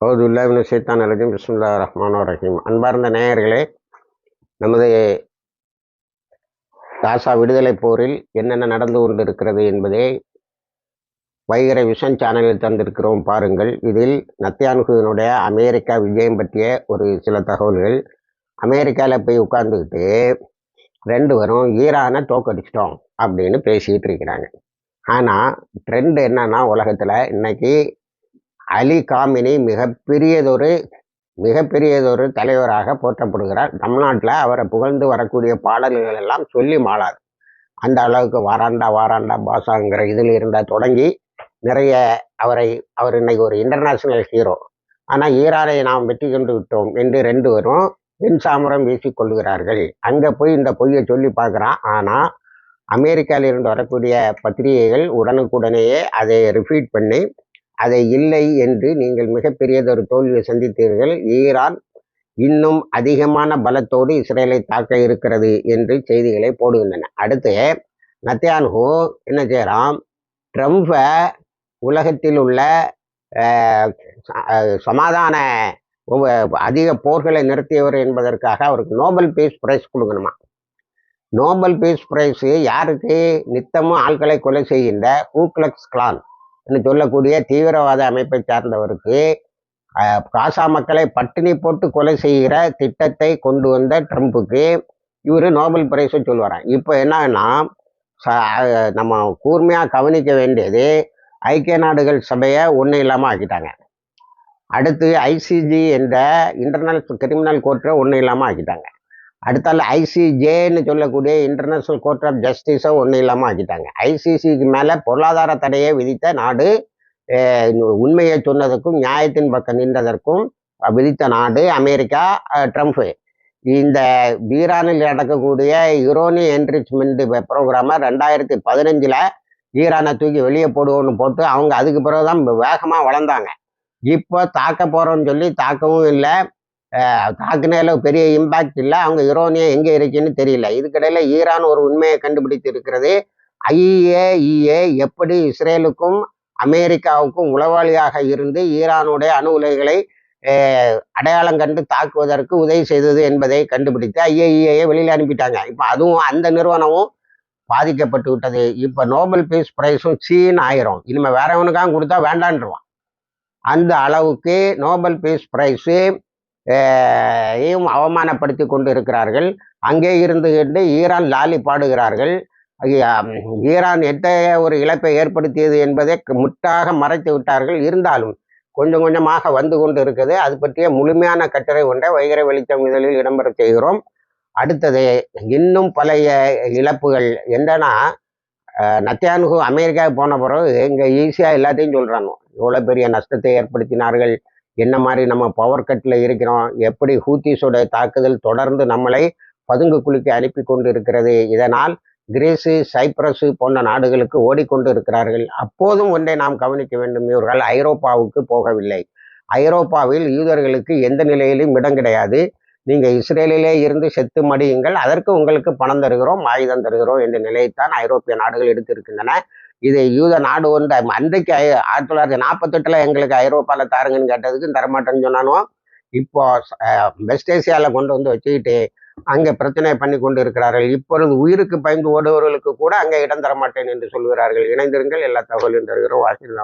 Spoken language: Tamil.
ஹவுதுல்லாவின் சைத்தான் அலஜிம் பிஸ்முல்லா ரஹ்மான் ரஹீம். அன்பார்ந்த நேயர்களே நமது காசா விடுதலை போரில் என்னென்ன நடந்து கொண்டிருக்கிறது என்பதை வைகரை விஷன் சேனலில் தந்திருக்கிறோம். பாருங்கள். இதில் நத்தியானுகுவினுடைய அமெரிக்கா விஜயம் பற்றிய ஒரு சில தகவல்கள். அமெரிக்காவில் போய் உட்காந்துக்கிட்டு ரெண்டு வரும் ஈரானை தோக்கடிச்சிட்டோம் அப்படின்னு பேசிகிட்டு இருக்கிறாங்க. ஆனால் ட்ரெண்ட் என்னன்னா உலகத்தில் இன்னைக்கு அலி காமினி மிகப்பெரியதொரு மிகப்பெரியதொரு தலைவராக போற்றப்படுகிறார். தமிழ்நாட்டில் அவரை புகழ்ந்து வரக்கூடிய பாடல்கள் எல்லாம் சொல்லி மாளாது அந்த அளவுக்கு வாராண்டா வாராண்டா பாசாங்கிற இதில் இருந்தால் தொடங்கி நிறைய அவரை அவர் இன்னைக்கு ஒரு இன்டர்நேஷ்னல் ஹீரோ ஆனால் ஈரானை நாம் வெற்றி கொண்டு விட்டோம் என்று ரெண்டு வரும் வெண் சாமரம் வீசிக்கொள்கிறார்கள் அங்கே போய் இந்த பொய்யை சொல்லி பார்க்குறான். ஆனால் அமெரிக்காவிலிருந்து வரக்கூடிய பத்திரிகைகள் உடனுக்குடனேயே அதை ரிப்பீட் பண்ணி அதை இல்லை என்று நீங்கள் மிகப்பெரியதொரு தோல்வியை சந்தித்தீர்கள். ஈரான் இன்னும் அதிகமான பலத்தோடு இஸ்ரேலை தாக்க இருக்கிறது என்று செய்திகளை போடுகின்றன. அடுத்து நத்தியான்ஹூ என்ன செய்கிறான் ட்ரம்ப்பை உலகத்தில் உள்ள சமாதான அதிக போர்களை நிறுத்தியவர் என்பதற்காக அவருக்கு நோபல் பீஸ் பிரைஸ் கொடுக்கணுமா? நோபல் பீஸ் பிரைஸு யாருக்கு? நித்தமும் ஆட்களை கொலை செய்கின்ற ஹூக்லக்ஸ் கிளான். என்று சொல்லக்கூடிய தீவிரவாத அமைப்பை சார்ந்தவருக்கு காசா மக்களை பட்டினி போட்டு கொலை செய்கிற திட்டத்தை கொண்டு வந்த ட்ரம்ப்புக்கு இவர் நோபல் பிரைஸை சொல்லுவாராம் இப்போ என்னன்னா நம்ம கூர்மையாக கவனிக்க வேண்டியது ஐக்கிய நாடுகள் சபையை ஒன்றும் இல்லாமல் ஆக்கிட்டாங்க. அடுத்து ஐசிஜி என்ற இன்டர்னல் கிரிமினல் கோர்ட்டை ஒன்றும் இல்லாமல் ஆக்கிட்டாங்க. அடுத்தால ஐசிஜேன்னு சொல்லக்கூடிய இன்டர்நேஷ்னல் கோர்ட் ஆஃப் ஜஸ்டிஸை ஒன்றும் இல்லாமல் ஆக்கிட்டாங்க. ஐசிசிக்கு மேலே பொருளாதார தடையை விதித்த நாடு உண்மையை சொன்னதற்கும் நியாயத்தின் பக்கம் நின்றதற்கும் விதித்த நாடு அமெரிக்கா ட்ரம்ப்பு இந்த ஈரானில் நடக்கக்கூடிய யுரோனி என்ரிச்மெண்ட் ப்ரோக்ராமை ரெண்டாயிரத்தி பதினஞ்சில் ஈரானை தூக்கி வெளியே போடுவோன்னு போட்டு அவங்க அதுக்கு பிறகு தான் வேகமாக வளர்ந்தாங்க. இப்போ தாக்க போகிறோன்னு சொல்லி தாக்கவும் இல்லை. தாக்குனால பெரிய இம்பாக்ட் இல்லை. அவங்க யுரோனியா எங்கே இருக்குன்னு தெரியல. இதுக்கிடையில் ஈரான் ஒரு உண்மையை கண்டுபிடித்து இருக்கிறது. ஐஏஇஏ எப்படி இஸ்ரேலுக்கும் அமெரிக்காவுக்கும் உளவாளியாக இருந்து ஈரானுடைய அணு உலைகளை அடையாளம் கண்டு தாக்குவதற்கு உதவி செய்தது என்பதை கண்டுபிடித்து ஐஏஇஏ வெளியில் அனுப்பிட்டாங்க. இப்போ அதுவும் அந்த நிறுவனமும் பாதிக்கப்பட்டு விட்டது. இப்போ நோபல் பீஸ் ப்ரைஸும் சீன் ஆயிரும். இனிமேல் வேறவனுக்காக கொடுத்தா வேண்டான்ருவான். அந்த அளவுக்கு நோபல் பீஸ் ப்ரைஸு அவமானப்படுத்தி கொண்டு இருக்கிறார்கள் அங்கே இருந்து கொண்டு ஈரான் லாலி பாடுகிறார்கள். ஈரான் எத்தகைய ஒரு இழப்பை ஏற்படுத்தியது என்பதை முட்டாக மறைத்து விட்டார்கள். இருந்தாலும் கொஞ்சம் கொஞ்சமாக வந்து கொண்டு இருக்குது அது பற்றிய முழுமையான கட்டுரை ஒன்றை வைகரை வெளிச்சம் இதழில் இடம்பெற செய்கிறோம். அடுத்தது இன்னும் பழைய இழப்புகள் என்னன்னா நத்தியானுகு அமெரிக்காவுக்கு போன பிறகு இங்கே ஈஸியாக எல்லாத்தையும் சொல்கிறாங்க இவ்வளோ பெரிய நஷ்டத்தை ஏற்படுத்தினார்கள். என்ன மாதிரி நம்ம பவர் கட்டில் இருக்கிறோம்? எப்படி ஹூத்திஸோட தாக்குதல் தொடர்ந்து நம்மளை பதுங்கு குலுக்கி அனுப்பி கொண்டு இருக்கிறது இதனால் கிரீஸு சைப்ரஸு போன்ற நாடுகளுக்கு ஓடிக்கொண்டு இருக்கிறார்கள் அப்போதும் ஒன்றை நாம் கவனிக்க வேண்டும். இவர்கள் ஐரோப்பாவுக்கு போகவில்லை. ஐரோப்பாவில் யூதர்களுக்கு எந்த நிலையிலும் இடம் கிடையாது. நீங்கள் இஸ்ரேலிலே இருந்து செத்து மடியுங்கள். அதற்கு உங்களுக்கு பணம் தருகிறோம் ஆயுதம் தருகிறோம் என்ற நிலையைத்தான் ஐரோப்பிய நாடுகள் எடுத்திருக்கின்றன. இது யூத நாடு ஒன்று அன்றைக்கு ஆயிரத்தி தொள்ளாயிரத்தி நாற்பத்தெட்டில் எங்களுக்கு ஐரோப்பாவில் தாருங்கன்னு கேட்டதுக்கு தரமாட்டேன்னு சொன்னானோ? இப்போ வெஸ்ட் ஏசியாவில் கொண்டு வந்து வச்சுக்கிட்டு அங்கே பிரச்சனை பண்ணி கொண்டு இருக்கிறார்கள். இப்பொழுது உயிருக்கு பயந்து ஓடுவர்களுக்கு கூட அங்கே இடம் தரமாட்டேன் என்று சொல்கிறார்கள் இணைந்திருங்கள் எல்லா தகவலும் தருகிறோம். வாசில்